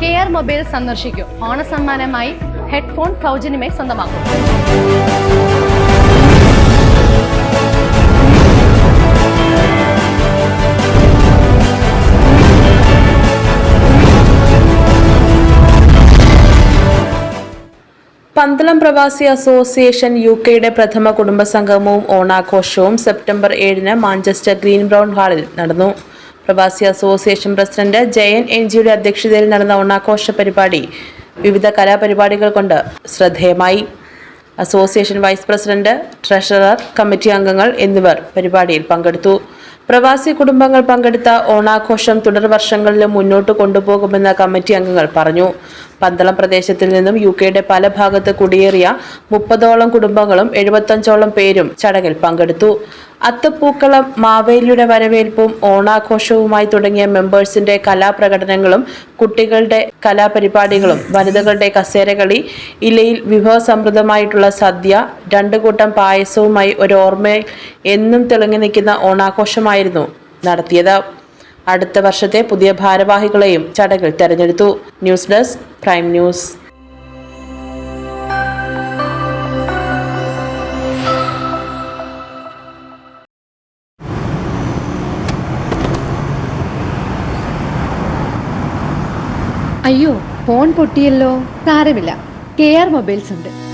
K R mobile സന്ദർശിക്കൂ. ഓണസമ്മാനമായി headphone സൗജന്യമായി സ്വന്തമാക്കും. പന്തളം പ്രവാസി അസോസിയേഷൻ യു കെയുടെ പ്രഥമ കുടുംബസംഗമവും ഓണാഘോഷവും സെപ്റ്റംബർ ഏഴിന് മാഞ്ചസ്റ്റർ ഗ്രീൻ ബ്രൗൺ ഹാളിൽ നടന്നു. പ്രവാസി അസോസിയേഷൻ പ്രസിഡന്റ് ജയൻ എൻ ജിയുടെ അധ്യക്ഷതയിൽ നടന്ന ഓണാഘോഷ പരിപാടി വിവിധ കലാപരിപാടികൾ കൊണ്ട് ശ്രദ്ധേയമായി. Association vice president treasurer committee അംഗങ്ങൾ എന്നിവർ പരിപാടിയിൽ പങ്കെടുത്തു. പ്രവാസി കുടുംബങ്ങൾ പങ്കെടുത്ത ഓണാഘോഷം തുടർ വർഷങ്ങളിലും മുന്നോട്ട് കൊണ്ടുപോകുമെന്ന് കമ്മിറ്റി അംഗങ്ങൾ പറഞ്ഞു. പന്തളം പ്രദേശത്തിൽ നിന്നും യു കെയുടെ പല ഭാഗത്ത് കുടിയേറിയ മുപ്പതോളം കുടുംബങ്ങളും എഴുപത്തഞ്ചോളം പേരും ചടങ്ങിൽ പങ്കെടുത്തു. അത്തപ്പൂക്കളം മാവേലിയുടെ വരവേൽപ്പും ഓണാഘോഷവുമായി തുടങ്ങിയ മെമ്പേഴ്സിന്റെ കലാപ്രകടനങ്ങളും കുട്ടികളുടെ കലാപരിപാടികളും വനിതകളുടെ കസേരകളി ഇലയിൽ വിഭവസമൃദ്ധമായിട്ടുള്ള സദ്യ രണ്ടു കൂട്ടം പായസവുമായി ഒരു ഓർമ്മയിൽ എന്നും തിളങ്ങി നിൽക്കുന്ന ഓണാഘോഷമായിരുന്നു നടത്തിയത്. അടുത്ത വർഷത്തെ പുതിയ ഭാരവാഹികളെയും ചടങ്ങിൽ തെരഞ്ഞെടുത്തു. News desk prime news. അയ്യോ ഫോൺ പൊട്ടിയല്ലോ. സാരമില്ല. കെ ആർ മൊബൈൽസ് ഉണ്ട്.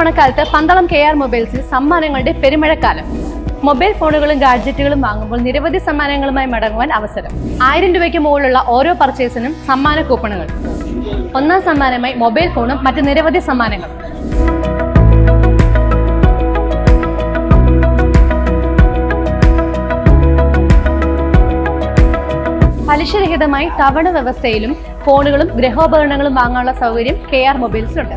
ഓണക്കാലത്ത് പന്തളം കെ ആർ മൊബൈൽസിൽ സമ്മാനങ്ങളുടെ പെരുമഴക്കാലം. മൊബൈൽ ഫോണുകളും ഗാഡ്ജറ്റുകളും വാങ്ങുമ്പോൾ നിരവധി സമ്മാനങ്ങളുമായി മടങ്ങുവാൻ അവസരം. ആയിരം രൂപയ്ക്ക് മുകളിലുള്ള ഓരോ പർച്ചേസിനും സമ്മാന കൂപ്പണുകൾ. ഒന്നാം സമ്മാനമായി മൊബൈൽ ഫോണും മറ്റ് നിരവധി സമ്മാനങ്ങളും. പലിശരഹിതമായി തവണ വ്യവസ്ഥയിലും ഫോണുകളും ഗൃഹോപകരണങ്ങളും വാങ്ങാനുള്ള സൗകര്യം കെ ആർ മൊബൈൽസിലുണ്ട്.